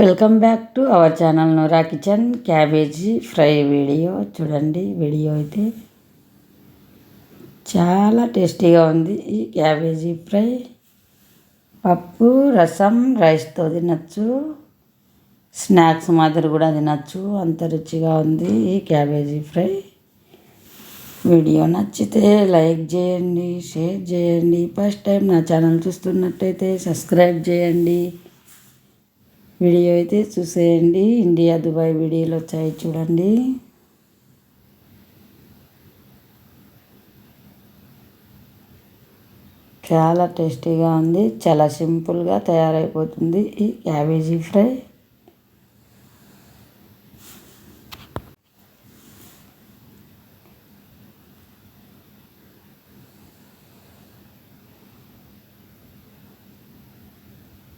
Welcome back to our channel Noora kitchen cabbage fry video చూడండి video అయితే చాలా టేస్టీగా ఉంది ఈ క్యాబేజీ ఫ్రై పప్పు రసం రైస్తో తినచ్చు. స్నాక్స్ మాదిరి కూడా తినచ్చు. అంత రుచిగా ఉంది ఈ క్యాబేజీ ఫ్రై వీడియో నచ్చితే లైక్ చేయండి షేర్ చేయండి. ఫస్ట్ టైం నా ఛానల్ చూస్తున్నట్టయితే సబ్స్క్రైబ్ చేయండి. వీడియో అయితే చూసేయండి. ఇండియా దుబాయ్ వీడియోలు వచ్చాయి చూడండి. చాలా టేస్టీగా ఉంది. చాలా సింపుల్గా తయారైపోతుంది ఈ cabbage fry.